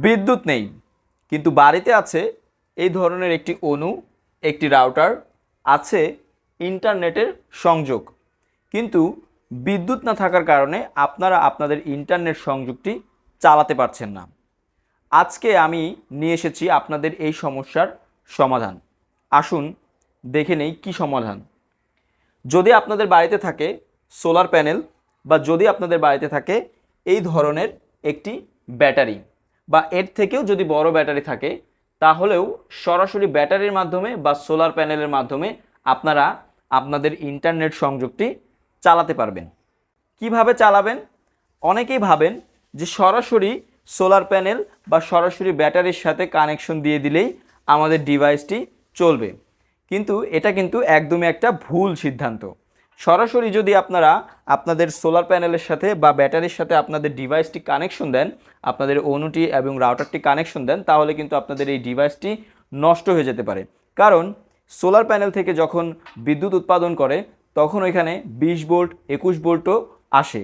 বিদ্যুৎ নেই, কিন্তু বাড়িতে আছে এই ধরনের একটি অণু, একটি রাউটার, আছে ইন্টারনেটের সংযোগ। কিন্তু বিদ্যুৎ না থাকার কারণে আপনারা আপনাদের ইন্টারনেট সংযোগটি চালাতে পারছেন না। আজকে আমি নিয়ে এসেছি আপনাদের এই সমস্যার সমাধান। আসুন দেখে নেই কী সমাধান। যদি আপনাদের বাড়িতে থাকে সোলার প্যানেল বা যদি আপনাদের বাড়িতে থাকে এই ধরনের একটি ব্যাটারি বা এর থেকেও যদি বড় ব্যাটারি থাকে, তাহলেও সরাসরি ব্যাটারির মাধ্যমে বা সোলার প্যানেলের মাধ্যমে আপনারা আপনাদের ইন্টারনেট সংযোগটি চালাতে পারবেন। কীভাবে চালাবেন? অনেকেই ভাবেন যে সরাসরি সোলার প্যানেল বা সরাসরি ব্যাটারির সাথে কানেকশন দিয়ে দিলেই আমাদের ডিভাইসটি চলবে। কিন্তু এটা কিন্তু একদমই একটা ভুল সিদ্ধান্ত। সরাসরি যদি আপনারা আপনাদের সোলার প্যানেলের সাথে বা ব্যাটারির সাথে আপনাদের ডিভাইসটি কানেকশন দেন, আপনাদের অনুটি এবং রাউটারটি কানেকশন দেন, তাহলে কিন্তু আপনাদের এই ডিভাইসটি নষ্ট হয়ে যেতে পারে। কারণ সোলার প্যানেল থেকে যখন বিদ্যুৎ উৎপাদন করে, তখন ওইখানে বিশ ভোল্ট একুশ ভোল্টও আসে।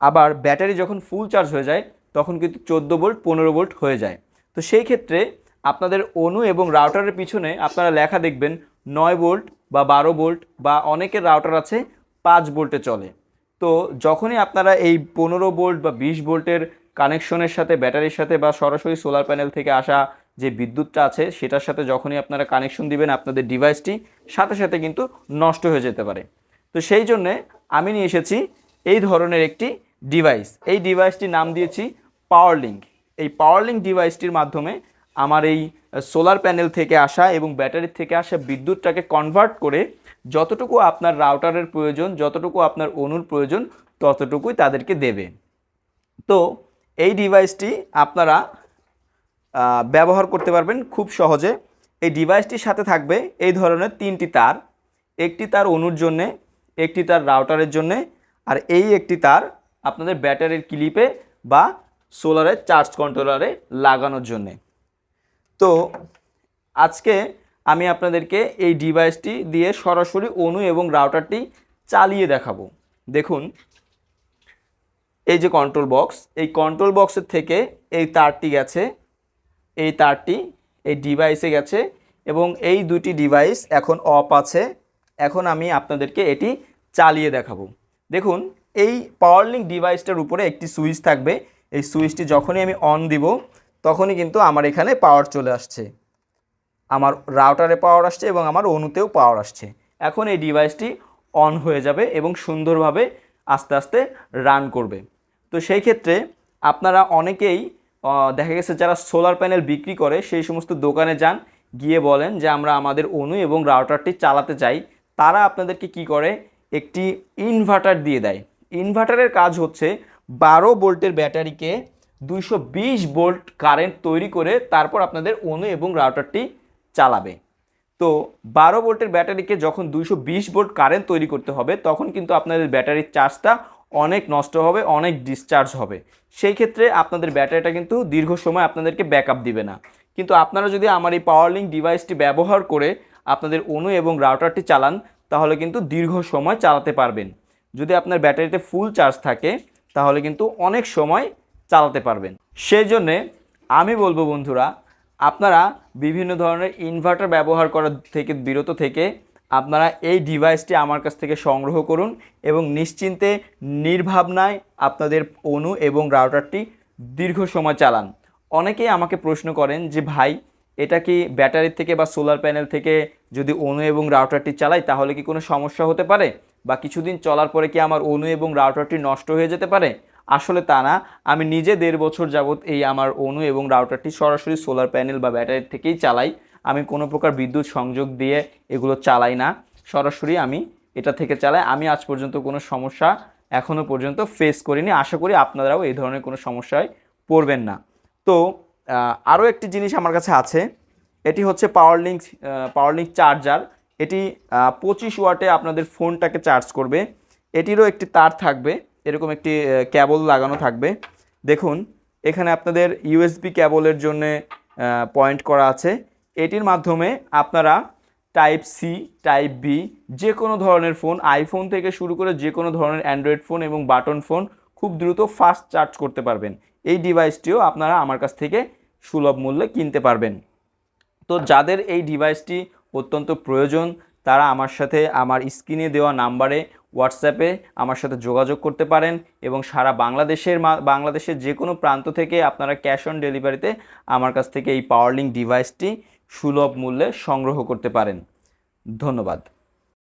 আবার ব্যাটারি যখন ফুল চার্জ হয়ে যায়, তখন কিন্তু চোদ্দ ভোল্ট পনেরো ভোল্ট হয়ে যায়। তো সেই ক্ষেত্রে আপনাদের অনু এবং রাউটারের পিছনে আপনারা লেখা দেখবেন নয় ভোল্ট বা বারো ভোল্ট বা অনেকের রাউটার আছে, পাঁচ ভোল্টে চলে। তো যখনই আপনারা এই পনেরো ভোল্ট বা বিশ ভোল্টের কানেকশনের সাথে, ব্যাটারির সাথে বা সরাসরি সোলার প্যানেল থেকে আসা যে বিদ্যুৎটা আছে, সেটার সাথে যখনই আপনারা কানেকশন দিবেন, আপনাদের ডিভাইসটি সাথে সাথে কিন্তু নষ্ট হয়ে যেতে পারে। তো সেই জন্যে আমি নিয়ে এসেছি এই ধরনের একটি ডিভাইস। এই ডিভাইসটির নাম দিয়েছি পাওয়ার লিঙ্ক। এই পাওয়ার লিঙ্ক ডিভাইসটির মাধ্যমে আমার এই সোলার প্যানেল থেকে আসা এবং ব্যাটারির থেকে আসা বিদ্যুৎটাকে কনভার্ট করে যতটুকু আপনার রাউটারের প্রয়োজন, যতটুকু আপনার অনুর প্রয়োজন, ততটুকুই তাদেরকে দেবে। তো এই ডিভাইসটি আপনারা ব্যবহার করতে পারবেন খুব সহজে। এই ডিভাইসটির সাথে থাকবে এই ধরনের তিনটি তার। একটি তার অনুর জন্যে, একটি তার রাউটারের জন্যে, আর এই একটি তার আপনাদের ব্যাটারির ক্লিপে বা সোলারের চার্জ কন্ট্রোলারে লাগানোর জন্যে। তো আজকে আমি আপনাদেরকে এই ডিভাইসটি দিয়ে সরাসরি অনু এবং রাউটারটি চালিয়ে দেখাবো। দেখুন, এই যে কন্ট্রোল বক্স এই কন্ট্রোল বক্সের থেকে এই তারটি গেছে, এই তারটি এই ডিভাইসে গেছে এবং এই দুটি ডিভাইস এখন অফ আছে। এখন আমি আপনাদেরকে এটি চালিয়ে দেখাবো। দেখুন, এই পাওয়ার লিঙ্ক ডিভাইসটার উপরে একটি সুইচ থাকবে। এই সুইচটি যখনই আমি অন দিব তখনই কিন্তু আমার এখানে পাওয়ার চলে আসছে। আমার রাউটারে পাওয়ার আসছে এবং আমার অনুতেও পাওয়ার আসছে। এখন এই ডিভাইসটি অন হয়ে যাবে এবং সুন্দরভাবে আস্তে আস্তে রান করবে। তো সেই ক্ষেত্রে আপনারা অনেকেই দেখা গেছে যারা সোলার প্যানেল বিক্রি করে, সেই সমস্ত দোকানে যান, গিয়ে বলেন যে আমরা আমাদের অনু এবং রাউটারটি চালাতে চাই। তারা আপনাদেরকে কি করে? একটি ইনভার্টার দিয়ে দেয়। ইনভার্টারের কাজ হচ্ছে বারো ভোল্টের ব্যাটারিকে দুইশো বিশ ভোল্ট কারেন্ট তৈরি করে তারপর আপনাদের অনু এবং রাউটারটি চালাবে। তো বারো ভোল্টের ব্যাটারিকে যখন দুইশো বিশ ভোল্ট কারেন্ট তৈরি করতে হবে, তখন কিন্তু আপনাদের ব্যাটারির চার্জটা অনেক নষ্ট হবে, অনেক ডিসচার্জ হবে। সেই ক্ষেত্রে আপনাদের ব্যাটারিটা কিন্তু দীর্ঘ সময় আপনাদেরকে ব্যাকআপ দিবে না। কিন্তু আপনারা যদি আমার এই পাওয়ার লিঙ্ক ডিভাইসটি ব্যবহার করে আপনাদের অনু এবং রাউটারটি চালান, তাহলে কিন্তু দীর্ঘ সময় চালাতে পারবেন। যদি আপনার ব্যাটারিতে ফুল চার্জ থাকে, তাহলে কিন্তু অনেক সময় চালাতে পারবেন। সেই জন্যে আমি বলব বন্ধুরা, আপনারা বিভিন্ন ধরনের ইনভার্টার ব্যবহার করার থেকে, বিরত থেকে আপনারা এই ডিভাইসটি আমার কাছ থেকে সংগ্রহ করুন এবং নিশ্চিন্তে, নির্ভাবনায় আপনাদের অনু এবং রাউটারটি দীর্ঘ সময় চালান। অনেকেই আমাকে প্রশ্ন করেন যে, ভাই, এটা কি ব্যাটারি থেকে বা সোলার প্যানেল থেকে যদি অনু এবং রাউটারটি চালাই, তাহলে কি কোনো সমস্যা হতে পারে? বা কিছুদিন চলার পরে কি আমার অনু এবং রাউটারটি নষ্ট হয়ে যেতে পারে? আসলে তা না, আমি নিজে দেড় বছর যাবৎ এই আমার অনু এবং রাউটারটি সরাসরি সোলার প্যানেল বা ব্যাটারি থেকেই চালাই। আমি কোনো প্রকার বিদ্যুৎ সংযোগ দিয়ে এগুলো চালাই না। সরাসরি আমি এটা থেকে চালাই। আমি আজ পর্যন্ত কোনো সমস্যা এখনও পর্যন্ত ফেস করিনি। আশা করি আপনারাও এই ধরনের কোনো সমস্যায় পড়বেন না। তো আরও একটি জিনিস আমার কাছে আছে। এটি হচ্ছে power link power link charger এটি পঁচিশ ওয়াটে আপনাদের ফোনটাকে চার্জ করবে। এটিরও একটি তার থাকবে। এরকম একটি ক্যাবল লাগানো থাকবে। দেখুন, এখানে আপনাদের ইউএসবি ক্যাবলের জন্য পয়েন্ট করা আছে। এটির মাধ্যমে আপনারা টাইপ সি টাইপ বি যে কোনো ধরনের ফোন আইফোন থেকে শুরু করে যে কোনো ধরনের অ্যান্ড্রয়েড ফোন এবং বাটন ফোন খুব দ্রুত ফাস্ট চার্জ করতে পারবেন। এই ডিভাইসটিও আপনারা আমার কাছ থেকে সুলভ মূল্যে কিনতে পারবেন। তো যাদের এই ডিভাইসটি অত্যন্ত প্রয়োজন, তারা আমার সাথে আমার স্ক্রিনে দেওয়া নাম্বারে হোয়াটসঅ্যাপে আমার সাথে যোগাযোগ করতে পারেন এবং সারা বাংলাদেশের বাংলাদেশের যে কোনো প্রান্ত থেকে আপনারা ক্যাশ অন ডেলিভারিতে আমার কাছ থেকে এই পাওয়ারলিং ডিভাইসটি সুলভ মূল্যে সংগ্রহ করতে পারেন। ধন্যবাদ।